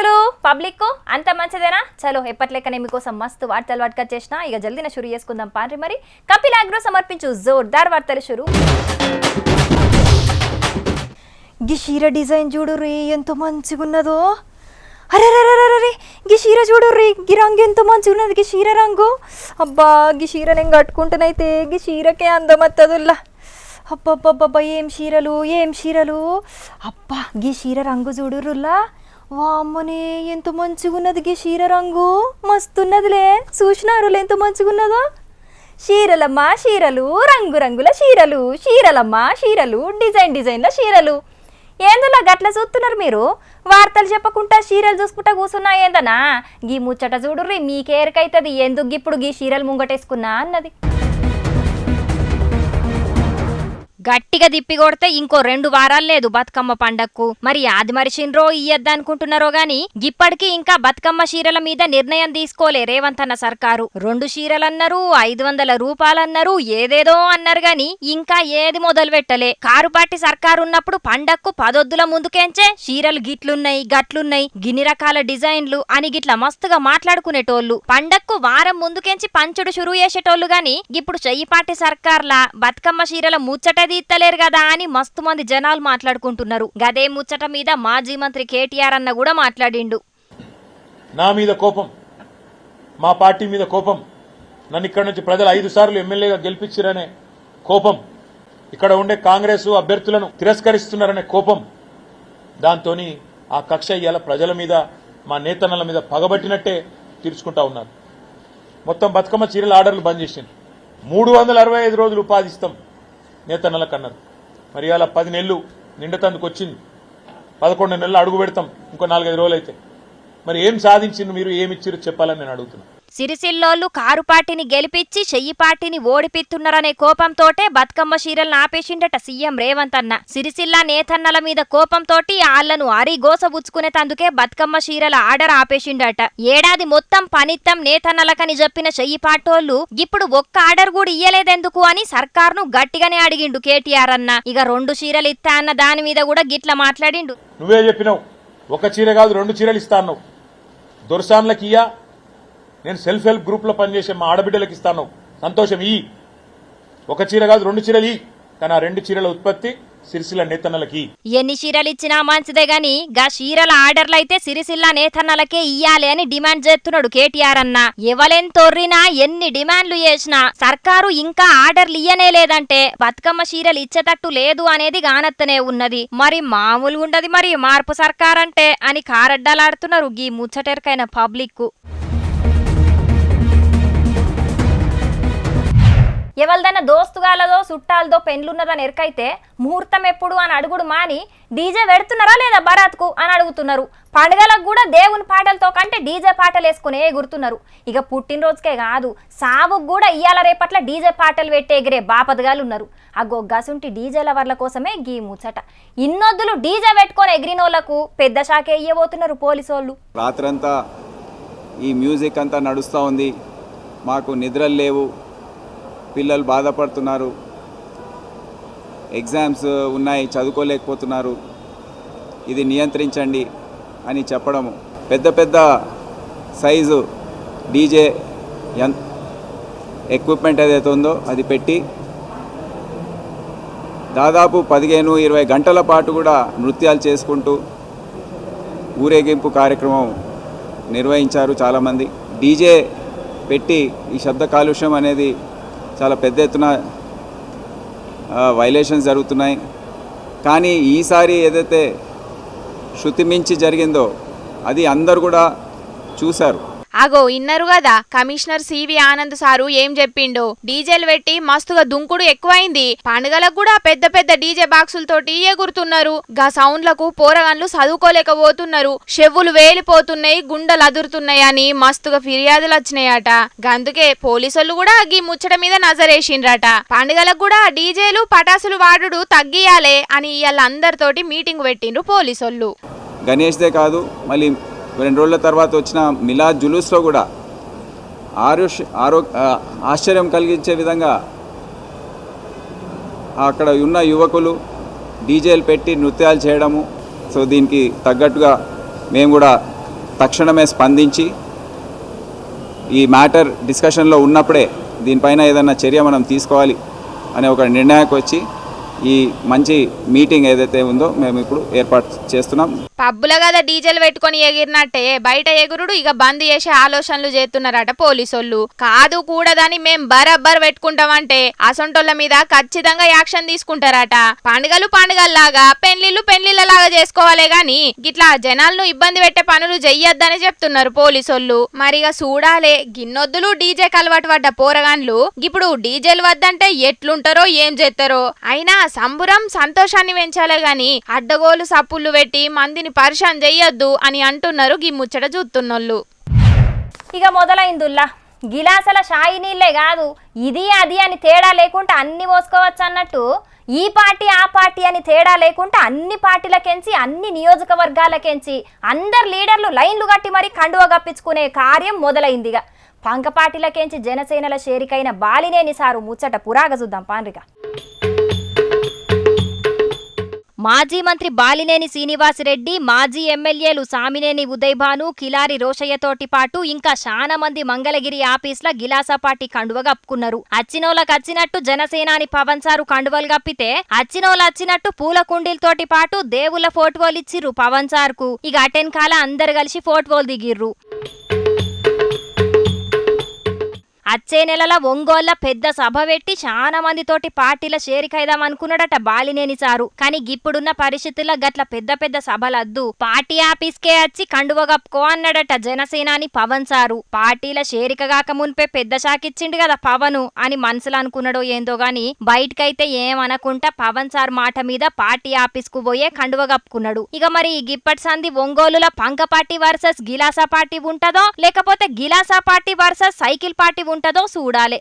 వార్తలు పబ్లిక్ అంత మంచిదేనా? చలో ఎప్పట్లెక్కనే మీకోసం మస్తు వార్తలు పట్టుకొచ్చేసిన ఇక జల్దిన షురు చేసుకుందాం పాండ్రి మరి. కపిల్ అగ్రో సమర్పించు జోర్దార్ వార్తలు షురు. గిశీర డిజైన్ చూడు రే ఎంత మంచిగున్నదో. అరే అరే గి చీర చూడు రే గి రంగు ఎంత మంచిగా ఉన్నది గి రంగు. అబ్బా గిషీర నేను కట్టుకుంటేనైతే గి చీరకే అందం వత్తదుల్లా అబ్బబ్బబ్బబ్బా ఏం చీరలు ఏం చీరలు అబ్బా గీ చీర రంగు చూడురులా వామ్మనే ఎంత మంచిగున్నది గీ చీర రంగు. మస్తున్నదిలే. చూసినారులే ఎంత మంచిగున్నదో. చీరలమ్మ చీరలు. రంగురంగుల చీరలు. చీరలమ్మ చీరలు. డిజైన్ డిజైన్ల చీరలు. ఏందులా గట్ల చూస్తున్నారు మీరు? వార్తలు చెప్పకుండా చీరలు చూసుకుంటా కూర్చున్నా ఏందనా గీ ముచ్చట చూడుర్రి మీకేరికైతుంది. ఎందుకు ఇప్పుడు గీ చీరలు ముంగటేసుకున్నా అన్నది. గట్టిగా దిప్పి కొడితే ఇంకో రెండు వారాలు లేదు బతుకమ్మ పండక్కు. మరి ఆది మరిచినరో ఇయ్యద్దనుకుంటున్నారో గాని ఇప్పటికీ ఇంకా బతుకమ్మ చీరల మీద నిర్ణయం తీసుకోలే రేవంత్ అన్న సర్కారు. రెండు చీరలన్నారు ఐదు వందల రూపాయలన్నారు ఏదేదో అన్నారు గాని ఇంకా ఏది మొదలు పెట్టలే. కారు పార్టీ సర్కారు ఉన్నప్పుడు పండక్కు పదొద్దుల ముందుకేంచే చీరలు గిట్లున్నాయి గట్లున్నాయి గిన్ని రకాల డిజైన్లు అని గిట్ల మస్తుగా మాట్లాడుకునేటోళ్ళు. పండక్కు వారం ముందుకేంచి పంచుడు షురు చేసేటోళ్ళు గాని ఇప్పుడు చెయ్యిపాటి సర్కార్ల బతుకమ్మ చీరల ముచ్చటే తీత్తలేరు కదా అని మస్తు మంది జనాలు మాట్లాడుకుంటున్నారు. గదే ముచ్చట మీద మాజీ మంత్రి కేటీఆర్ అన్న కూడా మాట్లాడిండు. నా మీద కోపం. మా పార్టీ మీద కోపం. నన్ను ఇక్కడ నుంచి ప్రజలు ఐదు సార్లు ఎమ్మెల్యేగా గెలిపించారనే కోపం. ఇక్కడ ఉండే కాంగ్రెస్ అభ్యర్థులను తిరస్కరిస్తున్నారనే కోపం. దాంతో ఆ కక్ష ఇవాళ ప్రజల మీద మా నేతన్నల మీద పగబట్టినట్టే తీర్చుకుంటా ఉన్నారు. మొత్తం బతుకమ్మ చీరల ఆర్డర్లు బంద్ చేసింది మూడు వందల అరవై ఐదు రోజులు ఉపాధి ఇస్తాం నేతన్నలకు అన్నారు మరి ఇవాళ పది నెలలు నిండతందుకు వచ్చింది. పదకొండు నెలలు అడుగు పెడతాం. ఇంకో నాలుగైదు రోజులు అయితే మరి ఏం సాధించింది మీరు? ఏమి ఇచ్చిరో చెప్పాలని నేను అడుగుతున్నా. సిరిసిల్లోళ్ళు కారు పార్టీని గెలిపించి చెయ్యి పార్టీని ఓడిపిస్తున్నారనే కోపంతోటే బతుకమ్మ చీరలను ఆపేసిండట సీఎం రేవంత్ అన్న. సిరిసిల్ల నేతన్నల మీద కోపంతోటి ఆళ్ళను అరి గోసబుచ్చుకునే తందుకే బతుకమ్మ చీరల ఆర్డర్ ఆపేసిండట. ఏడాది మొత్తం పనిత్తం నేతన్నలకని చెప్పిన చెయ్యి పాటోళ్ళు ఇప్పుడు ఒక్క ఆర్డర్ కూడా ఇయ్యలేదెందుకు అని సర్కార్ను గట్టిగానే అడిగిండు కేటీఆర్ అన్న. ఇక రెండు చీరలు ఇస్తా అన్న దాని మీద కూడా గిట్ల మాట్లాడిండు. నువ్వే చెప్పినావు. ఒక చీర కాదు రెండు చీరలు ఇస్తా అన్నావు. దొరసాన్లకి ఇయ్యా నేను సెల్ఫ్ హెల్ప్ గ్రూప్లో పనిచేసే మా ఆడబిడ్డలకు ఇస్తాను సంతోషం ఈ. ఒక చీర కాదు రెండు చీరలు ఈ. కానీ ఆ రెండు చీరల ఉత్పత్తి సిరిసిల్ల నేతన్నలకి. ఎన్ని చీరలు ఇచ్చినా మంచిదే గాని గా చీరల ఆర్డర్లు అయితే సిరిసిల్ల నేతన్నలకే ఇయ్యాలి అని డిమాండ్ చేస్తున్నాడు కేటీఆర్ అన్న. ఎవలెన్ తొర్రినా ఎన్ని డిమాండ్లు చేసినా సర్కారు ఇంకా ఆర్డర్లు ఇయ్యనే లేదంటే బతుకమ్మ చీరలు ఇచ్చేటట్టు లేదు అనేది గానత్తనే ఉన్నది. మరి మామూలుగా ఉండదు మరి మార్పు సర్కారంటే అని కారడ్డాలాడుతున్నారు గీ ముచ్చటెరకైన పబ్లిక్ ఎవరిదైనా దోస్తుగాలదో చుట్టాలదో పెండ్లున్నదని ఎరకైతే ముహూర్తం ఎప్పుడు అని అడుగుడు మాని డీజే పెడుతున్నారా లేదా బరాత్కు అని అడుగుతున్నారు. పండుగలకు కూడా దేవుని పాటలతో కంటే డీజే పాటలు వేసుకునే ఎగురుతున్నారు. ఇక పుట్టినరోజుకే కాదు సావుకు కూడా ఇయ్యాల రేపట్ల డీజే పాటలు పెట్టే ఎగిరే బాపదగాలు ఉన్నారు ఆ గసుంటి డీజే లవర్ల కోసమే గీ ముచ్చట. ఇన్నొద్దులు డీజే పెట్టుకొని ఎగిరినోళ్ళకు పెద్ద షాకే ఇయ్యబోతున్నారు పోలీసోళ్ళు. రాత్రంతా ఈ మ్యూజిక్ అంతా నడుస్తూ ఉంది. మాకు నిద్రలు లేవు. పిల్లలు బాధపడుతున్నారు. ఎగ్జామ్స్ ఉన్నాయి చదువుకోలేకపోతున్నారు. ఇది నియంత్రించండి అని చెప్పడము. పెద్ద పెద్ద సైజు డీజే ఎన్ ఎక్విప్మెంట్ ఏదైతే ఉందో అది పెట్టి దాదాపు పదిహేను ఇరవై గంటల పాటు కూడా నృత్యాలు చేసుకుంటూ ఊరేగింపు కార్యక్రమం నిర్వహించారు చాలామంది. డీజే పెట్టి ఈ శబ్ద కాలుష్యం అనేది చాలా పెద్ద ఎత్తున వైలేషన్స్ జరుగుతున్నాయి. కానీ ఈసారి ఏదైతే శృతి మించి జరిగిందో అది అందరు కూడా చూశారు. అగో ఇన్నరు కదా కమిషనర్ సివి ఆనంద్ సారు ఏం చెప్పిండో? డీజేలు పెట్టి మస్తుగా దుంకుడు ఎక్కువైంది. పండుగలకు కూడా పెద్ద పెద్ద డీజే బాక్సులతోటి ఎగురుతున్నారు. గా సౌండ్లకు పోరగాన్లు చదువుకోలేకపోతున్నారు చెవులు వేలిపోతున్నాయి గుండెలు అదురుతున్నాయి అని మస్తుగా ఫిర్యాదులు వచ్చినాయట. గందుకే పోలీసులు కూడా గీ ముచ్చట మీద నజరేసిండ్రట. పండుగలకు కూడా డీజేలు పటాసులు వాడుడు తగ్గియాలే అని ఇవాళ అందరితోటి మీటింగ్ పెట్టిండ్రు పోలీసోళ్ళు. గణేష్దే కాదు మళ్ళీ రెండు రోజుల తర్వాత వచ్చిన మిలా జులూస్లో కూడా ఆరుష్ ఆరో ఆశ్చర్యం కలిగించే విధంగా అక్కడ ఉన్న యువకులు డీజేలు పెట్టి నృత్యాలు చేయడము. సో దీనికి తగ్గట్టుగా మేము కూడా తక్షణమే స్పందించి ఈ మ్యాటర్ డిస్కషన్లో ఉన్నప్పుడే దీనిపైన ఏదైనా చర్య మనం తీసుకోవాలి అనే ఒక నిర్ణయానికి వచ్చి ఈ మంచి మీటింగ్ ఏదైతే ఉందో మేము ఇప్పుడు ఏర్పాటు చేస్తున్నాం. పబ్బుల కదా డీజిల్ పెట్టుకొని ఎగిరినట్టే బయట ఎగురుడు ఇక బంద్ చేసే ఆలోచనలు చేస్తున్నారట పోలీసోళ్ళు. కాదు కూడదని మేం బరబ్బర్ పెట్టుకుంటామంటే అసొంటోళ్ళ మీద ఖచ్చితంగా యాక్షన్ తీసుకుంటారట. పండుగలు పండుగల్లాగా పెళ్ళిళ్ళు పెళ్ళిళ్ళలాగా చేసుకోవాలే గాని గిట్లా జనాలను ఇబ్బంది పెట్టే పనులు చెయ్యొద్దని చెప్తున్నారు పోలీసోళ్ళు. మరిగా చూడాలే గిన్నొద్దులు డీజే కలవాటు పడ్డ పోరగాన్లు ఇప్పుడు డీజేలు వద్దంటే ఎట్లుంటారో ఏం చేస్తారో అయినా సంబురం సంతోషాన్ని పెంచాలే గాని అడ్డగోలు సప్పుళ్ళు పెట్టి మందిని పరిశాన్ చెయ్యొద్దు అని అంటున్నారు గీ ముచ్చట చూస్తున్నోళ్ళు ఇక మొదలైందుల్లా. గిలాసల షాయి నీళ్ళే కాదు ఇది అది అని తేడా లేకుండా అన్ని పోసుకోవచ్చు అన్నట్టు ఈ పార్టీ ఆ పార్టీ అని తేడా లేకుండా అన్ని పార్టీలకెంచి అన్ని నియోజకవర్గాలకెంచి అందరు లీడర్లు లైన్లు కట్టి మరీ కండువ కప్పించుకునే కార్యం మొదలైందిగా. పంక పార్టీలకెంచి జనసేనల షేరికైన బాలినేని సారు ముచ్చట పురాగ చూద్దాం పాన్రిగా. మాజీ మంత్రి బాలినేని శ్రీనివాసరెడ్డి మాజీ ఎమ్మెల్యేలు సామినేని ఉదయభాను కిలారి రోషయ్యతోటి పాటు ఇంకా చాలా మంది మంగళగిరి ఆఫీస్ల గిలాసపాటి పార్టీ కండువ కప్పుకున్నారు. అచ్చినోళ్ళకి వచ్చినట్టు జనసేనాని పవన్ సారు కండువలు కప్పితే అచ్చినోళ్ళు వచ్చినట్టు పూల కుండీలతోటి పాటు దేవుళ్ళ ఫోటోలు ఇచ్చిర్రు పవన్ సార్కు. ఇక అటెన్ కాల అందరు కలిసి ఫోటోలు దిగిర్రు. అచ్చే నెలల ఒంగోళ్ళ పెద్ద సభ పెట్టి చాలా మందితోటి పార్టీల చేరికైదాం అనుకున్నాడట బాలినేని సారు. కానీ గిప్పుడున్న పరిస్థితుల్లో గట్ల పెద్ద పెద్ద సభలద్దు. పార్టీ ఆఫీస్కే వచ్చి కండువ కప్పుకో అన్నాడట జనసేనాని పవన్ సారు. పార్టీల చేరిక కాక మున్పే పెద్ద షాకిచ్చిండు కదా పవను అని మనసులు అనుకున్నాడో ఏందో గాని బయటకైతే ఏమనకుంటా పవన్ సార్ మాట మీద పార్టీ ఆఫీస్కు పోయే కండువ కప్పుకున్నాడు. ఇక మరి గిప్పటి సంధి ఒంగోలుల పంక పార్టీ వర్సెస్ గిలాసా పార్టీ ఉంటదో లేకపోతే గిలాసా పార్టీ వర్సెస్ సైకిల్ పార్టీ ఉంటదో చూడాలి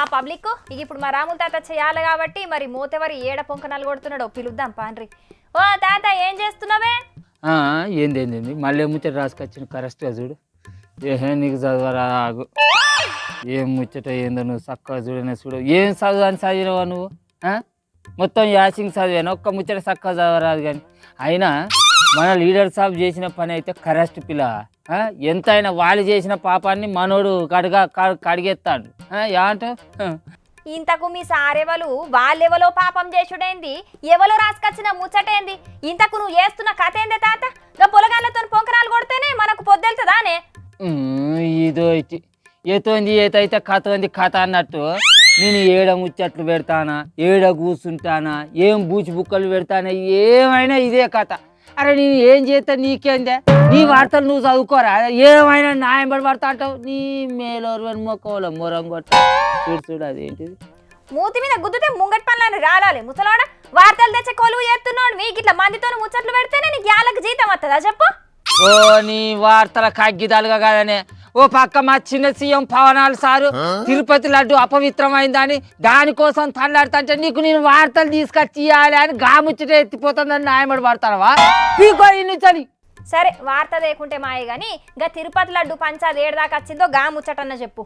ఆ పబ్లిక్ ఇక ఇప్పుడు మా రాముల తాత చేయాలి కాబట్టి మరి మూతెవరి ఏడ పొంకనాలు కొడుతున్నాడో పిలుద్దాం పాండ్రి. ఓ తాత ఏం చేస్తున్నావే? ఆ, ఏంది ఏంది మళ్ళీ ముచ్చట రాసుకొచ్చిన కరెక్ట్గా చూడు. ఏహే నీకు చదవరా ఆగు. ఏం ముచ్చట ఏందో నువ్వు చక్కగా చూడనే చూడు. ఏం చదువు అని చదివినవా నువ్వు? మొత్తం యాసింగ్ చదివాను. ఒక్క ముచ్చట చక్కగా చదవరాదు కానీ. అయినా మన లీడర్ సాబ్ చేసిన పని అయితే కరెక్ట్ పిల్ల? ఎంతైనా వాళ్ళు చేసిన పాపాన్ని మనోడు కడిగా కడిగేస్తాడు. ఇంతకు మీ సారెవలు? వాళ్ళెవలో పాపం చేసుడేంది? ఎవలో రాసుకొచ్చిన ముచ్చటేంది? ఇంతకు నువ్వు చేస్తున్న కథ ఏందే తాత? గా పొలగాళ్ళతో పొంకనాలు కొడితేనే మనకు పొద్దెళ్తుందానే? ఇదో ఏతోంది ఏతైతే కథ ఉంది కథ అన్నట్టు. నేను ఏడ ముచ్చట్లు పెడతానా? ఏడ కూర్చుంటానా ఏం బూచి బుక్కలు పెడతానా? ఏమైనా ఇదే కథ. అరే నేను ఏం చేస్తా నీకేందే? నీ వార్తలు నువ్వు చదువుకోరా. ఏమైనా న్యాయం పడి పడతా అంటావు? నీ మేలోరు మొక్కవల మొరం కొట్ట చూడు చూడు అదేంటిది మూతి మీద గుద్దుతే ముంగటి పనులని రాలాలి ముసలోడ. వార్తలు తెచ్చే కొలువు చేస్తున్నాడు మీకు ఇట్లా మందితో ముచ్చట్లు పెడితేనే నీకు యాలకు జీతం వస్తుందా చెప్పు. ఓ నీ వార్తల కగ్గిదాలుగా కాదనే. ఓ పక్క మా చిన్న సీఎం పవనాలు సారు తిరుపతి లడ్డు అపవిత్రమైందని దానికోసం తల్లాడుతుంటే నీకు నేను వార్తలు తీసుకొచ్చి ఇవ్వాలి అని గాముచ్చట ఎత్తిపోతుందని న్యాయమడి పడతావా పీకో ఇన్నిచని సరే వార్త లేకుంటే మాయ గాని గా తిరుపతి లడ్డు పంచాది ఏడదాకా వచ్చిందో గా ముచ్చటన్న చెప్పు.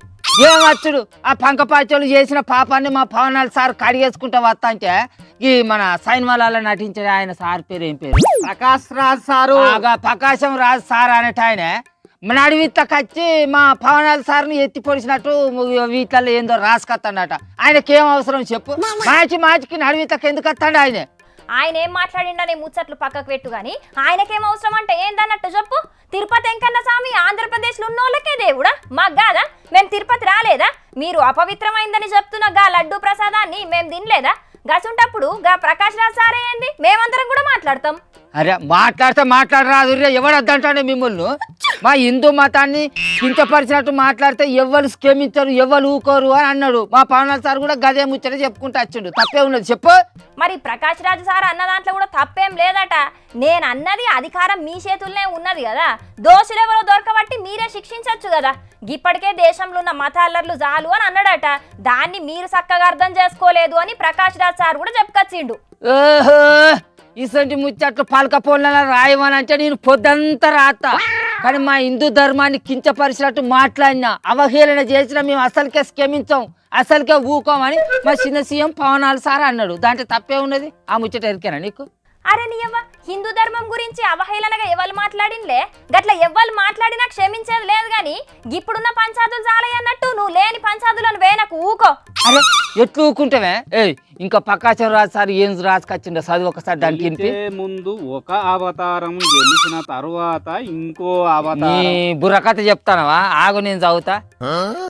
ఏమచ్చుడు ఆ పంకపాచోళ్ళు చేసిన పాపాన్ని మా పవనాలు సార్ కడిగేసుకుంటా వస్తా అంటే ఈ మన సైన్మాలలో నటించే ఆయన సార్ పేరు ఏం పేరు? ప్రకాష్ రాజ్ సారు. ప్రకాశం రాజు సార్ అనేట ఆయన. నడివిత్తకొచ్చి మా పవనాల సార్ని ఎత్తి పొడిచినట్టు వీటిల్లో ఏందో రాసుకొస్తాడట ఆయనకేం అవసరం చెప్పు? మాచి మాచికి నడివిత్తకు ఎందుకు వస్తాడు ఆయన? ఆయన ఏం మాట్లాడిండనే ముచ్చట్లు పక్కకు పెట్టు కానీ ఆయనకేం అవసరం అంటే ఏందన్నట్టు చెప్పు? తిరుపతి వెంకన్న స్వామి ఆంధ్రప్రదేశ్లో ఉన్నోళ్ళకే దేవుడా? మాకు కాదా? మేము తిరుపతి రాలేదా? మీరు అపవిత్రమైందని చెప్తున్న గా లడ్డు ప్రసాదాన్ని మేము తినలేదా? గసుంటప్పుడు గా ప్రకాష్ రాజ్ సారే ఏంది? మేమందరం కూడా మాట్లాడతాం. అరే మాట్లాడితే మాట్లాడరాదు ఎవడద్దంటాడు మిమ్మల్ని? మా హిందూ మతాన్ని కించపరిచినట్టు మాట్లాడితే ఎవరు స్కేమించరు ఎవరు ఊకోరు అని అన్నాడు. మా పవనాల సార్ కూడా గదే ముచ్చట చెప్పుకుంటూ వచ్చిండు. తప్పే ఉన్నది. చెప్పు. మరి ప్రకాష్ రాజు సార్ అన్న దాంట్లో కూడా తప్పేం లేదట. నేను అన్నది అధికారం మీ చేతుల్లోనే ఉన్నది కదా. దోషులెవరో దొరకబట్టి మీరే శిక్షించవచ్చు కదా. ఇప్పటికే దేశంలో ఉన్న మతాలర్లు చాలు అని అన్నాడట. దాన్ని మీరు చక్కగా అర్థం చేసుకోలేదు అని ప్రకాష్ రాజ్ సార్ కూడా చెప్పుకొచ్చిండు. ఓహో ఇసంటి ముచ్చట్లు పలక పోల రాయమని అంటే నేను పొద్దంతా రాత. కానీ మా హిందూ ధర్మాన్ని కించపరిచినట్టు మాట్లాడినా అవహేళన చేసిన మేము అసలుకే క్షమించాం అసలుకే ఊకోమని మా చిన్న సీఎం పవనాలు సార్ అన్నాడు. దాంట్లో తప్పే ఉన్నది? ఆ ముచ్చట ఎరికేనా నీకు? అరే నీయవ్వ హిందూ ధర్మం గురించి అవహేళనగా ఎవరు మాట్లాడినలే గట్ల ఎవ్వరు మాట్లాడినా క్షమించేది లేదు గాని ఇప్పుడున్న పంచాదులు చాలయ్య అన్నట్టు నువ్వు లేని పంచాదులను వేనకు ఊకో. అరే ఎట్లు ఊకుంటావే? ఏయ్ ఇంకా పక్కాచం రాజు సార్ ఏం రాసుకొచ్చిండో చదువు ఒకసారి దానికి ముందు ఒక అవతారం గెలిచిన తరువాత ఇంకో నీ అవతారం బుర్రకథ చెప్తానవా? ఆగు నేను చదువుతా.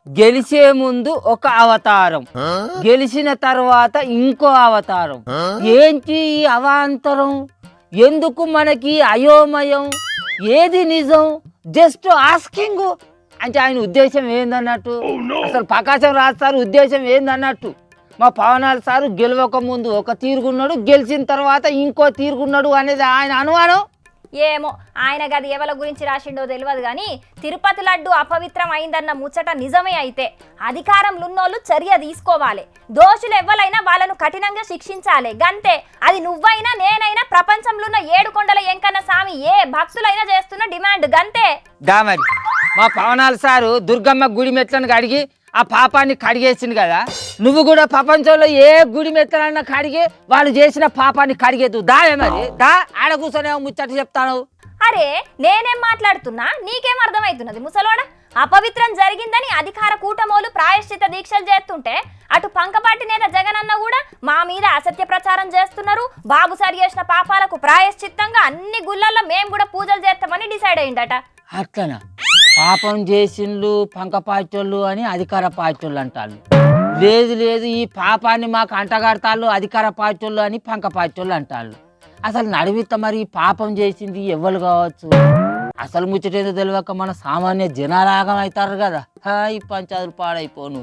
గెలిచే ముందు ఒక అవతారం. గెలిచిన తర్వాత ఇంకో అవతారం. ఏంటి ఈ అవాంతరం? ఎందుకు మనకి అయోమయం? ఏది నిజం? Just asking. అంటే ఆయన ఉద్దేశం ఏందన్నట్టు? అసలు ప్రకాశం రాజ్ సార్ ఉద్దేశం ఏందన్నట్టు? మా పవనాలు సారు గెలవక ముందు ఒక తీరుగున్నాడు గెలిచిన తర్వాత ఇంకో తీరుగున్నాడు అనేది ఆయన అనుమానం. ఏమో ఆయన గది ఎవల గురించి రాసిండో తెలియదు కానీ తిరుపతి లడ్డు అపవిత్రం అయిందన్న ముచ్చట నిజమే అయితే అధికారంలున్నోళ్ళు చర్య తీసుకోవాలి. దోషులు ఎవ్వలైనా వాళ్ళను కఠినంగా శిక్షించాలి. గంతే అది నువ్వైనా నేనైనా ప్రపంచంలో ఉన్న ఏడు కొండల ఎంకన్న సామి ఏ భక్తులైనా చేస్తున్న డిమాండ్. గంతే. మా పవనాలు సారు దుర్గమ్మ గుడి మెట్లను కడిగి ఆ పాపాన్ని కడిగేసింది కదా. నువ్వు కూడా ప్రపంచంలో ఏ గుడి మెత్తనన్నా కడిగి వాళ్ళు చేసిన పాపాన్ని కడిగేద్దు. దా మరి? దా ఆడ కూర్చొని ముచ్చట చెప్తాను అరే నేనేం మాట్లాడుతున్నా? నీకేం అర్థమవుతున్నది ముసలోడా? అపవిత్రం జరిగిందని అధికార కూటమోలు ప్రాయశ్చిత దీక్షలు చేస్తుంటే అటు పంకపాటి నేత అన్న కూడా మా మీద అసత్య ప్రచారం చేస్తున్నారు. బాబు సరి చేసిన పాపాలకు ప్రాయశ్చిత్తంగా అన్ని గుళ్ళల్లో మేము కూడా పూజలు చేస్తామని డిసైడ్ అయిందట. అట్లనా? పాపం చేసిండ్లు పంకపాచోళ్ళు అని అధికార పాచోళ్ళు అంటారు లేదు లేదు ఈ పాపాన్ని మాకు అంటగడతాళ్ళు అధికార పాచోళ్ళు అని పంకపాచోళ్ళు అంటారు అసలు నడివిత మరి పాపం చేసింది ఎవరు కావచ్చు? అసలు ముచ్చటేదో తెలియక మన సామాన్య జనాలాగం అవుతారు కదా. ఈ పంచాదులు పాడైపోను.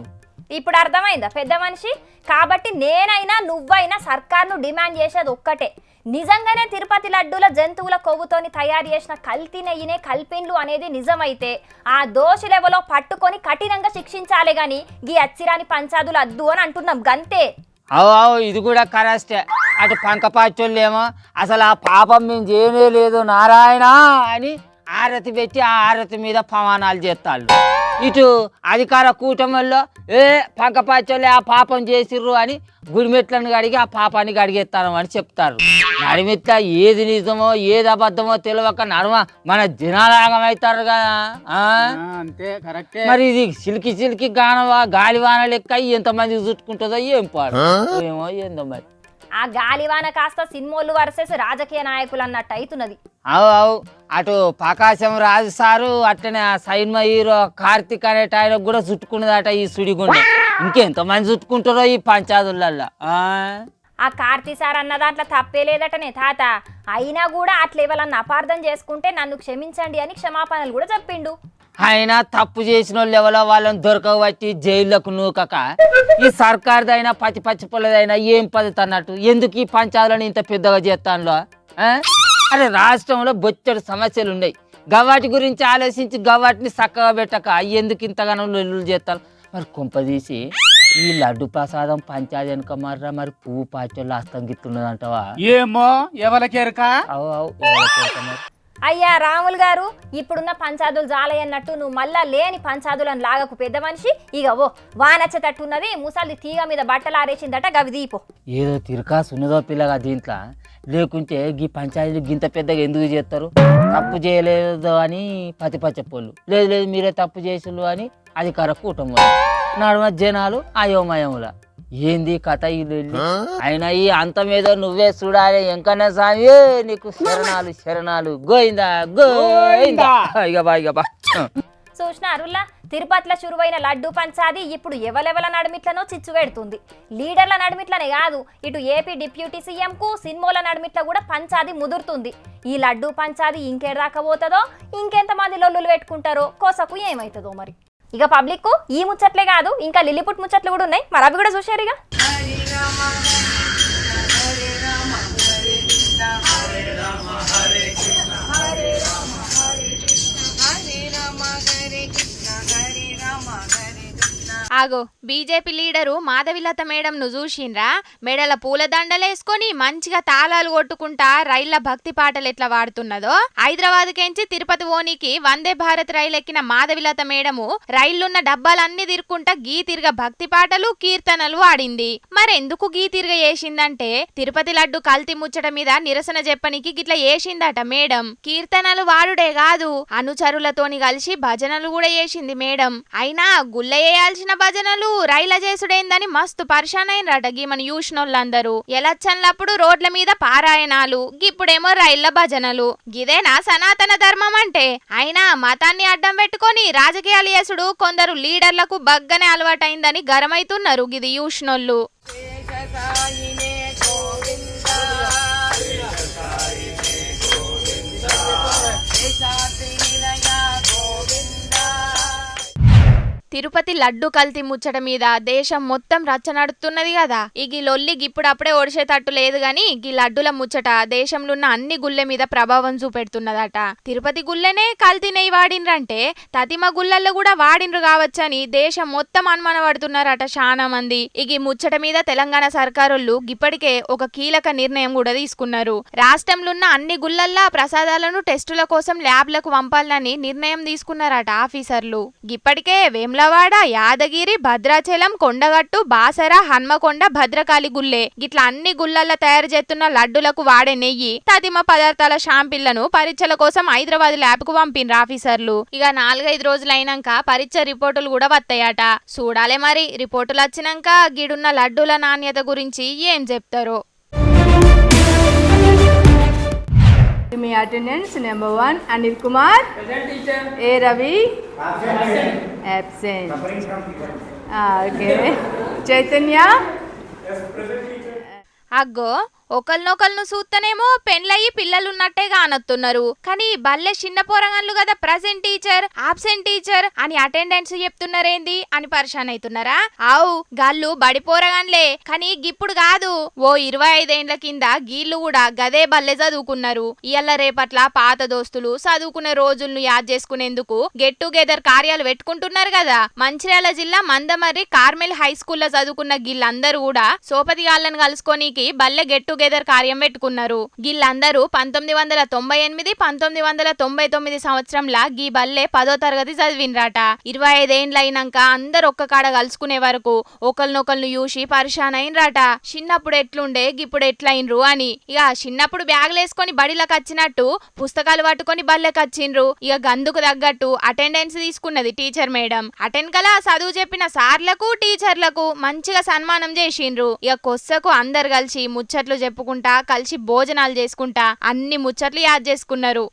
ఇప్పుడు అర్థమైందా? పెద్ద మనిషి కాబట్టి నేనైనా నువ్వైనా సర్కార్ను డిమాండ్ చేసేది ఒక్కటే. నిజంగానే తిరుపతి లడ్డూల జంతువుల కొవ్వుతోని తయారు చేసిన కల్తీ నెయ్యినే కల్పిన్లు అనేది నిజమైతే ఆ దోషులెవలో పట్టుకొని కఠినంగా శిక్షించాలి గాని గీ అచ్చిరాని పంచాదులు అద్దు అని అంటున్నాం గంతే. అవు ఇది కూడా కరెస్టే అటు పంకపాచోళ్ళు ఏమో అసలు ఆ పాపం మేము చేయనే లేదు నారాయణ అని ఆరతి పెట్టి ఆ ఆరతి మీద పవానాలు చేస్తాళ్ళు. ఇటు అధికార కూటమిలో ఏ పంకపాచోళ్ళే ఆ పాపం చేసిర్రు అని గుడిమెట్లను కడిగి ఆ పాపాన్ని కడిగేస్తాను అని చెప్తారు. నడిమిట్ల ఏది నిజమో ఏది అబద్ధమో తెలియక నడమ మన జనాలాగం అవుతారు కదా అంతే కరెక్టే. మరి ఇది సిల్కి సిల్కి గానవా గాలివాన లెక్క ఎంతమంది చుట్టుకుంటుందో ఏం పాడు. ఏమో ఏందో మరి ఆ గాలివాన కాస్త సినిమోళ్ళు వర్సెస్ రాజకీయ నాయకులు అన్నట్టు అవుతున్నది అవు అవు. అటు ప్రకాశం రాజు సారు అట్లనే ఆ సైన్మ హీరో కార్తిక్ అనేట ఆయనకు కూడా చుట్టుకున్నదట ఈ సుడిగుండె. ఇంకెంతమంది చుట్టుకుంటారో ఈ పంచాదులల్లో ఆ? ఆ కార్తీ సార్ అన్న దాంట్లో తప్పే లేదటనే తాత. అయినా కూడా అట్లా ఎవరన్నా అపార్థం చేసుకుంటే నన్ను క్షమించండి అని క్షమాపణలు కూడా చెప్పిండు. ఆయన తప్పు చేసిన వాళ్ళు ఎవరో వాళ్ళని దొరకబట్టి జైల్లోకి నూకక. ఈ సర్కార్దైనా పచ్చి పచ్చి పొలదైనా ఏం పద్ధతి అన్నట్టు ఎందుకు ఈ పంచాలను ఇంత పెద్దగా చేస్తానులో? అరే రాష్ట్రంలో బొచ్చడు సమస్యలు ఉన్నాయి గవాటి గురించి ఆలోచించి గవాటిని చక్కగా పెట్టక ఎందుకు ఇంతగానో లొల్లులు చేస్తాను మరి కుంపదీసి ఈ లడ్డు ప్రసాదం పంచాయతీ వెనుక మర్రా మరి పువ్వు పాచోళ్ళు అస్తం గిట్టున్నదంటవా ఏమో ఎవరికెరక అవు అవు ఎవరికి ఎరుక మరి? అయ్యా రాములు గారు ఇప్పుడున్న పంచాదులు జాలయ్యన్నట్టు నువ్వు మళ్ళా లేని పంచాదులను లాగకు పెద్ద మనిషి. ఇక ఓ వానచ్చేటట్టున్నది ముసలి తీగ మీద బట్టలు ఆరేసిందట గవి దీపో. ఏదో తిరకా సున్నదో పిల్లగా దీంట్లో. లేకుంటే గీ పంచాయతీలు గింత పెద్దగా ఎందుకు చేస్తారు? తప్పు చేయలేదు అని పతి పచ్చపోళ్ళు లేదు లేదు మీరే తప్పు చేసిళ్ళు అని అధికార కూటమి నడుమ జనాలు అయోమయముల. ఏంది కథ ఈ లొల్లి? అయినా ఈ అంతం ఏదో నువ్వే చూడాలి ఎంకన్నా స్వామి. నీకు శరణాలు శరణాలు. గోయిందా? గోయిందా? ఇక బా ఇక బా. చూసినారుల్లా తిరుపతిలో చురువైన లడ్డు పంచాది ఇప్పుడు ఎవలెవల నడిమిట్లనో చిచ్చు పెడుతుంది. లీడర్ల నడిమిట్లనే కాదు ఇటు ఏపీ డిప్యూటీ సీఎంకు సినిమోల నడిమిట్ల కూడా పంచాది ముదురుతుంది. ఈ లడ్డు పంచాది ఇంకేడ రాకపోతుందో ఇంకెంతమంది లొల్లులు పెట్టుకుంటారో కోసకు ఏమవుతుందో మరి? ఇక పబ్లిక్ ఈ ముచ్చట్లే కాదు ఇంకా లిల్లిపుట్ ముచ్చట్లు కూడా ఉన్నాయి. మరి అవి కూడా చూశారు ఇక ఆగో బీజేపీ లీడరు మాధవిలత మేడం ను చూసిండ్రా? మెడల పూల దండలేసుకొని మంచిగా తాళాలు కొట్టుకుంటా రైళ్ళ భక్తి పాటలు ఎట్లా వాడుతున్నదో హైదరాబాద్ కెంచి తిరుపతి ఓనికి వందే భారత్ రైలు ఎక్కిన మాధవిలత మేడము రైళ్ళున్న డబ్బాలన్నీ తిరుక్కుంటా గీ తిరగ భక్తి పాటలు కీర్తనలు ఆడింది. మరెందుకు గీ తిరగ చేసిందంటే తిరుపతి లడ్డు కల్తీ ముచ్చట మీద నిరసన చెప్పనికి గిట్ల చేసిందట మేడం. కీర్తనలు వాడుడే కాదు అనుచరులతోని కలిసి భజనలు కూడా చేసింది మేడం. అయినా గుల్ల వేయాల్సిన భజనలు రైల చేసుడేందని మస్తు పరిశానైనరట గీ మన యూష్నోళ్ళందరూ ఎలక్షన్లప్పుడు రోడ్ల మీద పారాయణాలు గిప్పుడేమో రైళ్ళ భజనలు. గిదేనా సనాతన ధర్మం అంటే? అయినా మతాన్ని అడ్డం పెట్టుకొని రాజకీయాలు చేసుడు కొందరు లీడర్లకు బగ్గనే అలవాటైందని గరమైతున్నారు గిది యూష్నోళ్ళు తిరుపతి లడ్డు కల్తీ ముచ్చట మీద దేశం మొత్తం రచ్చ నడుతున్నది కదా. ఈ లొల్లికి లొల్లి గిప్పుడప్పుడే ఒడిసేటట్టు లేదు గాని గీ లడ్డుల ముచ్చట దేశంలో ఉన్న అన్ని గుళ్ళె మీద ప్రభావం చూపెడుతున్నదట. తిరుపతి గుళ్ళెనే కల్తీ నెయ్యి వాడినరంటే తతిమ గుళ్ళల్లో కూడా వాడిండ్రు కావచ్చని దేశం మొత్తం అనుమానపడుతున్నారట చాలా మంది. ఈ ముచ్చట మీద తెలంగాణ సర్కారోళ్ళు ఇప్పటికే ఒక కీలక నిర్ణయం కూడా తీసుకున్నారు. రాష్ట్రంలో ఉన్న అన్ని గుళ్ళల్లా ప్రసాదాలను టెస్టుల కోసం ల్యాబ్లకు పంపాలని నిర్ణయం తీసుకున్నారట ఆఫీసర్లు. ఇప్పటికే వేమ్లవాడ యాదగిరి భద్రాచలం కొండగట్టు బాసర హన్మకొండ భద్రకాళి గుల్లే గిట్ల అన్ని గుళ్ళల్లో తయారు చేస్తున్న లడ్డులకు వాడే నెయ్యి తదిమ పదార్థాల షాంపిళ్ళను పరీక్షల కోసం హైదరాబాద్ ల్యాబ్కు పంపిండ్రు ఆఫీసర్లు. ఇక నాలుగైదు రోజులైనాక పరీక్ష రిపోర్టులు కూడా వస్తాయట చూడాలే మరి రిపోర్టులు వచ్చినాక గిడున్న లడ్డూల నాణ్యత గురించి ఏం చెప్తారో. మీ attendance number one Anil Kumar ఏ రవి అబ్సెంట్ ఓకే చైతన్య అగ్గో ఒకరినొకరిను చూస్తేనేమో పెండ్లయ్యి పిల్లలున్నట్టేగా అనొత్తున్నారు కానీ బల్లె చిన్న పోరగాన్లు కదా ప్రజెంట్ టీచర్ ఆబ్సెంట్ టీచర్ అని అటెండెన్స్ చెప్తున్నారేంది అని పరిశాన్ అవుతున్నారా ఆవు గాళ్ళు బడి పోరగాన్లే. కానీ గిప్పుడు కాదు ఓ ఇరవై ఐదేండ్ల కింద గీళ్ళు కూడా గదే బల్లె చదువుకున్నారు. ఇయ్యాల రేపట్ల పాత దోస్తులు చదువుకునే రోజులను యాద్ చేసుకునేందుకు గెట్ టుగెదర్ కార్యాలు పెట్టుకుంటున్నారు కదా. మంచిర్యాల జిల్లా మందమర్రి కార్మెల్ హై స్కూల్లో చదువుకున్న గిళ్ళందరూ కూడా సోపతి గాళ్ళను కలుసుకోనీకి బల్లె గెట్ టుగెదర్ కార్యం పెట్టుకున్నారు. గిళ్ళందరూ పంతొమ్మిది వందల తొంభై ఎనిమిది పంతొమ్మిది వందల తొంభై తొమ్మిది సంవత్సరంలా గీ బల్లే పదో తరగతి చదివినరాట ఇరవై ఐదేండ్లు అయినాక అందరు ఒక్క కాడ కలుసుకునే వరకు ఒకరినొకరిని చూసి పరిశాన్ అయినరాట. చిన్నప్పుడు ఎట్లుండే గిప్పుడు ఎట్లయినరు అని. ఇక చిన్నప్పుడు బ్యాగులేసుకొని బడిలకు వచ్చినట్టు పుస్తకాలు పట్టుకొని బల్లెకి వచ్చిండ్రు ఇక గందుకు తగ్గట్టు అటెండెన్స్ తీసుకున్నది టీచర్ మేడం. అటెండ్ కల చదువు చెప్పిన సార్లకు టీచర్లకు మంచిగా సన్మానం చేసిండ్రు. ఇక కొస్సకు అందరు కలిసి ముచ్చట్లు చెప్పుకుంటా కలిసి భోజనాలు చేసుకుంటా అన్ని ముచ్చట్లు యాద్ చేసుకున్నారు.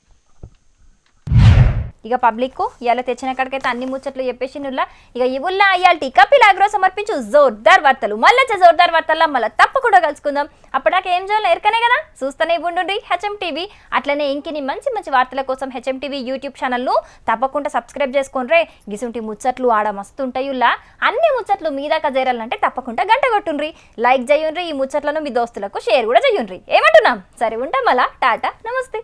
ఇక పబ్లిక్ ఇలా తెచ్చిన కాడికైతే అన్ని ముచ్చట్లు చెప్పేసి నుల్లా. ఇక ఇవుల్లా అయ్యాల్టి కపిల్ అగ్రో సమర్పించు జోర్దార్ వార్తలు. మళ్ళీ జోర్దార్ వార్తల్లో మళ్ళీ తప్పకుండా కలుసుకుందాం. అప్పటిదాకా ఏం చేయాలి ఎరకనే కదా? చూస్తూనే ఉండండి హెచ్ఎం టీవీ అట్లనే ఇంకిని మంచి మంచి వార్తల కోసం హెచ్ఎం టీవీ యూట్యూబ్ ఛానల్ను తప్పకుండా సబ్స్క్రైబ్ చేసుకోండి గిసుంటి ముచ్చట్లు ఆడ మస్తు ఉంటాయుల్లా అన్ని ముచ్చట్లు మీ దాకా చేరాలంటే తప్పకుండా గంట కొట్టుండ్రి. లైక్ చేయండి ఈ ముచ్చట్లను మీ దోస్తులకు షేర్ కూడా చేయండి ఏమంటున్నాం? సరే ఉంటాం మళ్ళా. టాటా. నమస్తే.